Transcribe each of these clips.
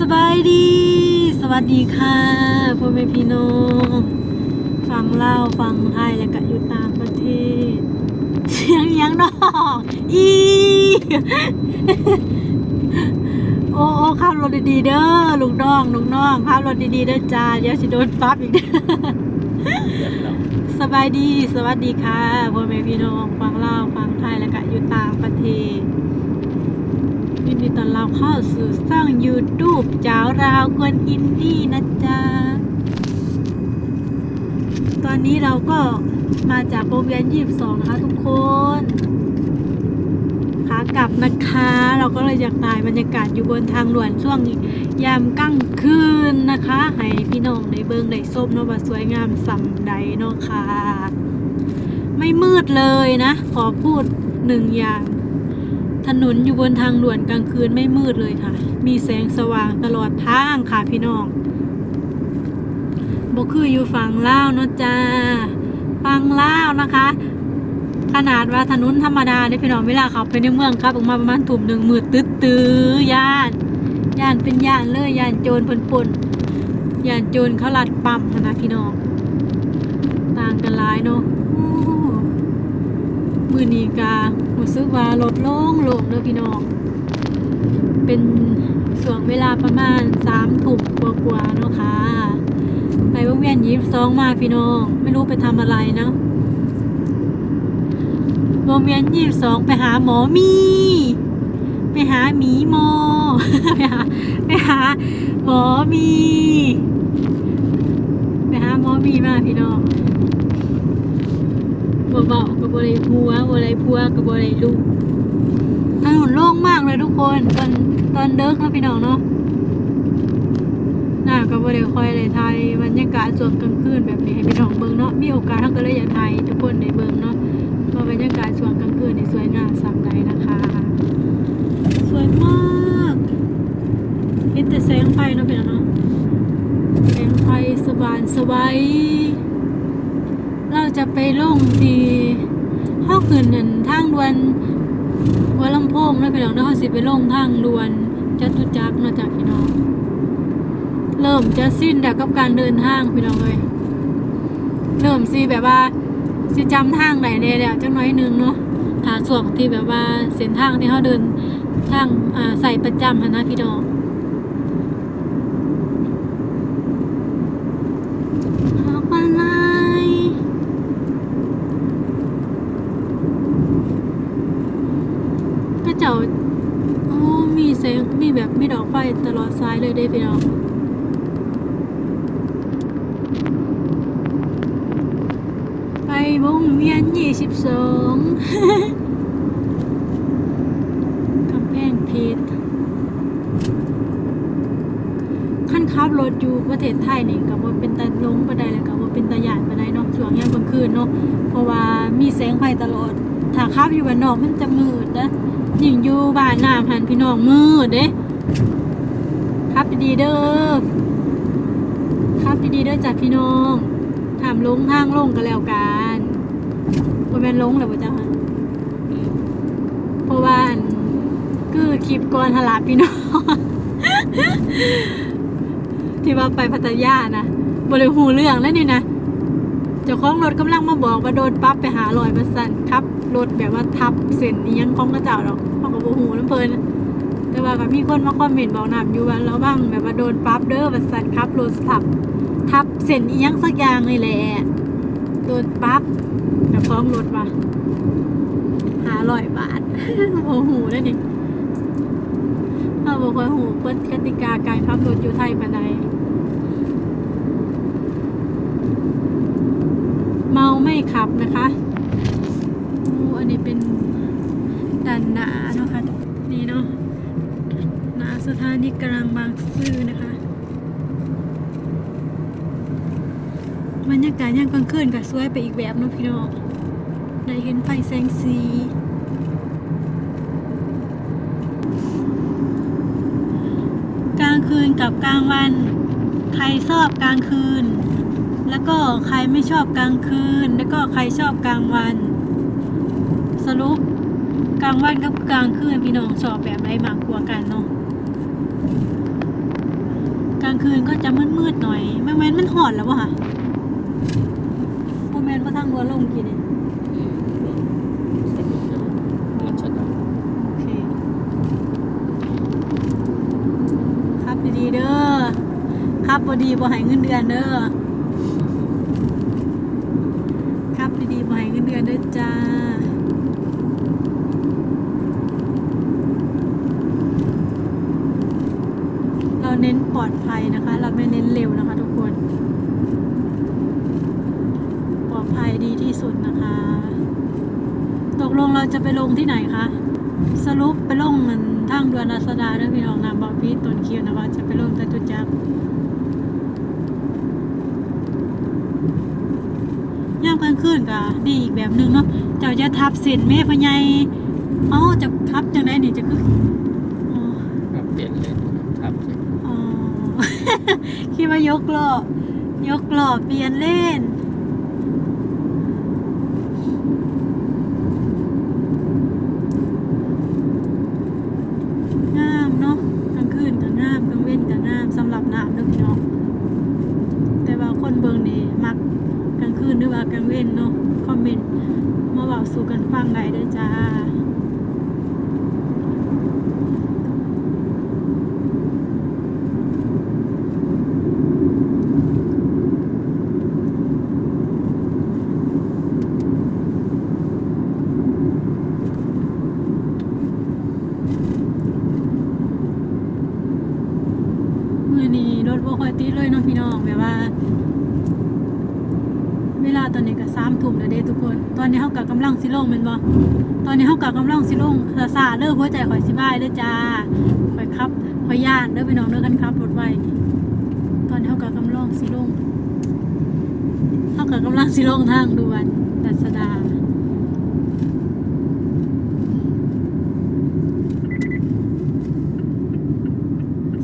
สบายดี สวัสดีค่ะพ่อแม่พี่น้องฟังเล่าฟังไทยแล้วก็อยู่ต่างประเทศ เสียงยังนอกอีโอ้โอ้ขับรถดีๆเด้อลูกน้องลูกน้องขับรถดีๆเด้อจ้าเดี๋ยวสิโดนปั๊บอีกเด้อสบายดี สวัสดีค่ะพ่อแม่พี่น้องฟังเล่าฟังไทยแล้วก็อยู่ต่างประเทศ ยินดีต้อนรับเข้าสู่ช่อง YouTube จ้าวราวกวนอินดี้นะจ๊ะ ตอนนี้เราก็มาจากโรงเรียน22นะคะทุกคนขากลับนะคะ เราก็เลยอยากถ่ายบรรยากาศอยู่บนทางด่วนช่วงยามกลางคืนนะคะ ให้พี่น้องได้เบิงได้ส้มเนาะว่าสวยงามสำใดเนาะค่ะ ไม่มืดเลยนะ ขอพูดหนึ่งอย่าง ถนนอยู่บนทางด่วนกลางคืนไม่มืดเลยค่ะ มีแสงสว่างตลอดทางค่ะพี่น้องบกคืออยู่ฝั่งลาวเนาะจ้าฝั่งลาวนะคะ ขนาดว่าถนนธรรมดาเนี่ยพี่น้องเวลาเขาไปในเมืองครับออกมาประมาณถุ่มหนึ่งมืดตึ๊ดตื้อย่านย่านเป็นย่านเลยย่านโจรเพิ่นปนย่านโจรเขาลัดปั๊มนะพี่น้อง ต่างกันหลายเนาะ มือนีการู้สึกว่าลดลงลงเด้อพี่น้อง เป็นส่วงเวลาประมาณสามทุ่มกว่าๆเนาะค่ะ ไปวงเวียนยิบซองมาพี่น้อง ไม่รู้ไปทำอะไรนะวงเวียนยิบสองไปหาหมอมี ไปหาหมีโมไปหาไปหาหมอมี ไปหาหมอมีมาพี่น้อง บ่เบากับบริพัวบริพัวกับบริลูกถนนโล่งมากเลยทุกคนตอนตอนเดิกนะพี่น้องเนาะน่ากับบริคอยเลยไทยบรรยากาศสวนกลางคืนแบบนี้ให้พี่น้องเบิ่งเนาะมีโอกาสทั้งก็เลยอยากไทยทุกคนได้เบิ่งเนาะว่าบรรยากาศสวงกลางคืนในสวยงามสักใดนะคะ สวยมากเห็นแต่แสงไฟเนาะพี่น้องเนาะแสงไฟสว่างสวัย เราจะไปลงที่ห้าคืนนั่นทางด่ วนหัวลำโพงแล้วพี่น้องเนาะเราสิไปลงทางด่วนจตุจักรเนาะจากพี่น้อง เริ่มจะสิ้นแล้วกับการเดินทางพี่น้องเลยเริ่มสิแบบว่าสิจำทางไหนเนี่ยแล้วจังน้อยหนึงเนาะหาส่วนที่แบบว่าเส้นทางที่เขาเดินทางใส่ประจำนะพี่น้อง ออกมาไล่ก็ เจ้าโอ้มีแสงมีแบบมีดอกไฟตลอดสายเลยได้พี่น้องไปวงเวียนยี่สิบสองกำแพงเพชรขั้นขับรถอยู่ประเทศไทยนี่กับว่าเป็นตาลงปะไดเลยกับว่าเป็นตาหยาดปะไดเนาะช่วงยามกลางคืนเนาะเพราะว่ามีแสงไฟตลอด ถ้าขับอยู่บ้านนอกมันจะมืดนะยิ่งอยู่บ้านน้ำหันพี่น้องมืดเด้ขับดีๆเด้อขับดีๆเด้อจ้ะพี่น้องถามลงทางลงก็แล้วกันบ่แม่นลงแล้วบ่จ้ะฮะเพราะว่าอันคือคลิปก่อนหลาพี่น้องที่ว่าไปพัทยานะบริหูเรื่องแล้วนี่นะเจ้าของรถกำลังมาบอกว่าโดนปั๊บไปหาลอยมาสั่นครับ รถแบบว่าทับเส้นนี้ยังของกระเจ้าหรอกเขาก็บหูน้ำเพลินแต่ว่าก็มีคนมาคอมเมนต์บอกนำอยู่ว่าระวังแบบว่าโดนปั๊บเด้อมาสั่นครับรถทับ ทับเส้นอียังสักอย่างนี่แหละโดนปั๊บเจ้าของรถว่าหาลอยบาทโอ้โหแล้วนี่เราบอกว่าหูเปิ้นกติกาการขับรถอยู่ไทยปานใดเมาไม่ขับนะคะ อันนี้เป็นด่านหนาเนาะคะนี่เนาะหนาสถานีกลางบางซื่อนะคะบรรยากาศย่ามกลางคืนก็สวยไปอีกแบบเนาะพี่น้องได้เห็นไฟแสงสีกลางคืนกับกลางวัน ใครชอบกลางคืน แล้วก็ใครไม่ชอบกลางคืน แล้วก็ใครชอบกลางวัน สรุปกลางวันกับกลางคืนพี่น้องชอบแบบไหนมากกว่ากันเนาะกลางคืนก็จะมืดๆหน่อยแม่แมนมันหอดแล้ววะค่ะโมแมนก็ทางวัวลงกี่เนี่ยอืมสนุกนะมันชนะโอเคครับดีๆเด้อครับบดีบ่ให้เงินเดือนเด้อ ครับดีๆบ่ให้เงินเดือนเด้อจ้า เราเน้นปลอดภัยนะคะ เรา ไม่เน้นเร็วนะคะทุกคน ปลอดภัยดีที่สุดนะคะ ตกลงเราจะไปลงที่ไหนคะ สรุปไปลงมือนทางด่วนรัศดาเด้องพี่น้องนะบอกพี่ต้นคิวนะว่าจะไปลงจตุจักย่ามกลางคืนก็ดีอีกแบบหนึงเนาะ เจ้าจะทับเส้นแม่พญายอ๋อจะทับจังไดนี่จะคืออ๋อครับเปลี่ยนเลย คิดว่ายกหล้อยกหล้อเปลี่ยนเล่น งามเนาะกลางคืนก็งามกลางเว้นก็งามสำหรับน้ำเด้อพี่น้องแต่ว่าคนเบิงนี่มักกลางคืนหรือว่ากลางเว้นเนาะคอมเมนต์มาเว้าสู่กันฟังได้เด้อจ้า มือนี้รถบ่ค่อยติดเลยเนาะพี่น้องแบบว่า เวลาตอนนี้ก็สามทุ่มแล้วเด้ทุกคน ตอนนี้เฮากำลังสิลงแม่นบ่ตอนนี้เฮากะกำลังสิลงซาซาเด้อหัวใจข่อยสิบายเด้อจ้าข่อยขับข่อยย่านเด้อพี่น้องเด้อกันครับรถไว้ตอนนี้เฮากะกำลังสิลงเฮากะกำลังสิลงทางด่วนรัชดา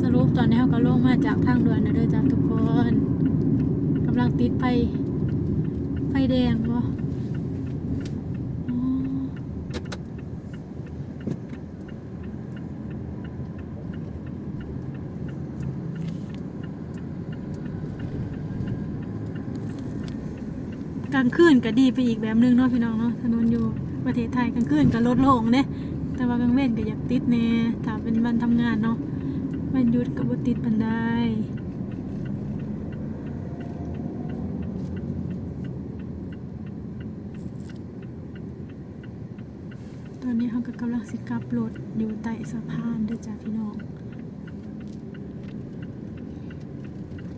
สรุปตอนนี้เขาก็ลงมาจากทางด่วนนะเด้อจ้าทุกคนกำลังติดไฟไฟแดงวะอ๋อาก ลางคืนก็ดีไปอีกแบบนึงเนาะพี่น้องเนาะถนนอยู่ประเทศไทยกลางคืนก็ลดลงเด้แต่ว่ากลางเว้นก็อยากติดแน่ถ้าเป็นวันทำงานเนาะมันหยุดกับบติดบันไดตอนนี้เขาก็กำลังสิกลับรถอยู่ใต้สะพานด้วยจ้าพี่น้อง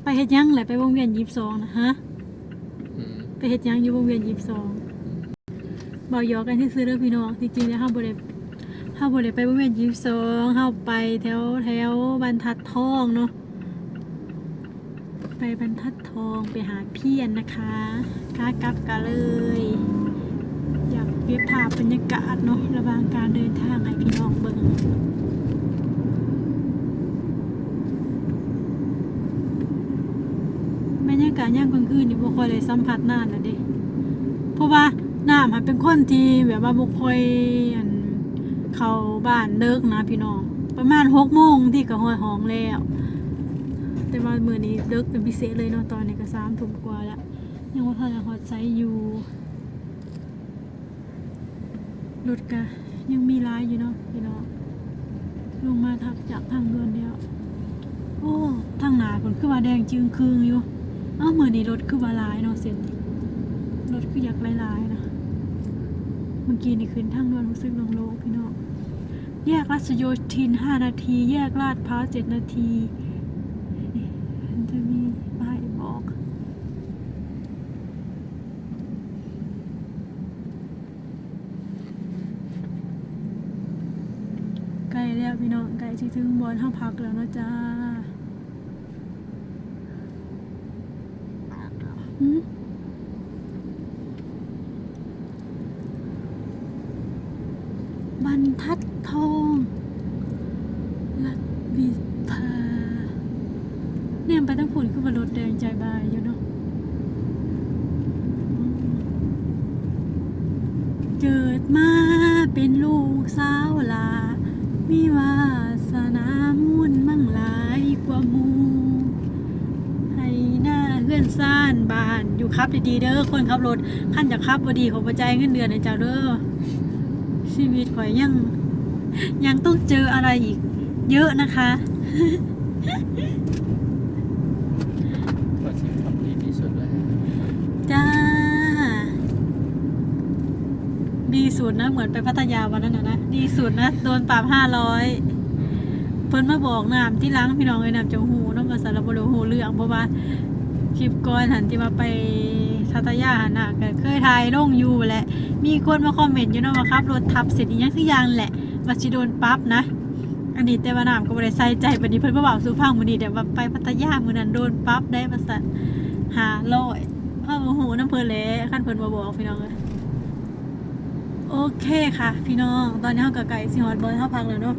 ไปเฮ็ดยังแหละไปวงเวียนยีบสองนะฮะ ไปเฮ็ดหยังอยู่วงเวียนยีบสองเบาหยอกกันที่ซื้อเด้อพี่น้องจริงๆแล้วเฮาบ่ได้เฮาบ่ได้ไปวงเวียนยีบสองเฮาไปแถวแถวบรรทัดทองเนาะไปบรรทัดทองไปหาเพียนนะคะขากลับกันเลย อยากเปรียบภาพบรรยากาศเนาะระหว่างการเดินทางให้พี่น้องเบิ่ง บรรยากาศย่างกลางคืนนี่บ่ค่อยได้สัมผัสนานนะเด้เพราะว่าน้ำมันเป็นคนที่แบบว่าบุคอยอันเข้าบ้านเลิกนะพี่น้อง ประมาณหกโมงที่ก็ห้อยห้องแล้ว แต่ว่ามือนี้เลิกเป็นพิเศษเลยเนาะตอนนี้ก็สามทุ่มกว่าแล้วยังว่าทันจะฮอดไซอยู่รถก็ยังมีร้ายอยู่เนาะพี่น้องลงมาทับจากทางด่วนเดียว โอ้ ทางหนาคนคือว่าแดงจึงคืงอยู่ อ้าวมือนี้รถคือว่าร้ายเนาะเส้นรถคืออยากลายๆนะเมื่อกี้นี่ขึ้นทางด่วนรู้สึกโล่งๆพี่น้องแยกรัชโยธิน5นาที แยกลาดพร้าว7นาทีมันจะมีป้ายบอก ใกล้แล้วพี่น้องใกล้ที่ถึงบอนห้องพักแล้วนะจ้าหืม บรรทัดทองลัดวิภาเนี่ยไปตั้งผุนขึ้นมารถแดงใจบายอยู่เนาะเกิดมาเป็นลูกสาวลา มีวาสนามุ่นมั่งหลายกว่าหมู บ้าน อยู่ครับดีๆเด้อคนขับรถขั้นจะขับบดีของประจายเงินเดือนให้เจ้าเด้อชีวิตข่อยยัง ยังต้องเจออะไรอีก เยอะนะคะก็สิทำดีที่สุดเลยจ้า ดีสุดนะ เหมือนไปพัทยาวันนั้นนะนะดีสุดนะโดนปรับห้าร้อยเพิ่นมาบอกน้ำที่ล้างพี่น้องเลยน้ำจะหูน้ำมาสารบโลหูเรื่องเพราะว่า ลิปก่อนหันที่มาไปพัทยาหันน่ะก็เคยถ่ายลงอยู่แหละมีคนมาคอมเมนต์อยู่เนาะว่าครับรถทับเสร็จอีกอย่างสักอย่างแหละว่าสิโดนปั๊บนะอันนี้แต่ว่าน้ำก็บ่ได้ใส่ใจบัดนี้เพิ่นมาบอกสู่ฟังมื้อนี้เดี๋ยวว่าไปพัทยามื้อนั้นโดนปั๊บได้ว่าซั่นหาร้อยพ่อโมโหน้ำเพิ่นแหละคันเพิ่นมาบอกพี่น้องเอ้ยโอเคค่ะ พี่น้อง ตอนนี้เฮาก็ไก่สิฮอดบ่เฮาพักแล้วเนาะ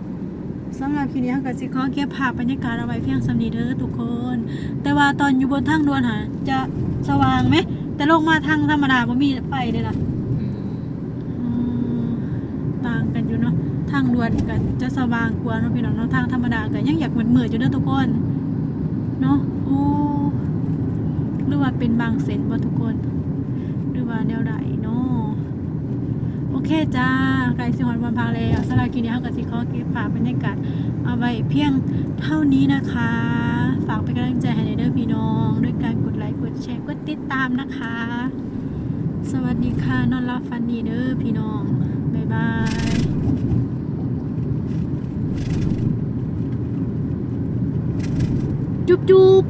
สำหรับคลิปนี้เฮาก็สิขอเก็บภาพบรรยากาศเอาไว้เพียงสำนีเด้อทุกคน แต่ว่าตอนอยู่บนทางด่วนหาจะสว่างไหม แต่ลงมาทางธรรมดาบ่มีไฟเด้ล่ะต่างกันอยู่เนาะทางด่วนก็จะสว่างกว่าเนาะพี่น้องเนาะทางธรรมดาก็ยังอยากเหมือนเหมืออยู่เด้อทุกคนเนาะโอ้หรือว่าเป็นบางเส้นบ่ทุกคน หรือว่าแนวใด เนาะโอเคจ้าไกลสิฮอนวันพักแล้วสำหรับคลิปนี้เฮาก็สิขอเก็บภาพบรรยากาศเอาไว้เพียงเท่านี้นะคะ ฝากเป็นกำลังใจให้ในเด้อพี่น้อง ด้วยการกดไลค์กดแชร์กดติดตามนะคะ สวัสดีค่ะนอนรับฟันดีเด้อพี่น้องบ๊ายบายจุ๊บจุ๊บ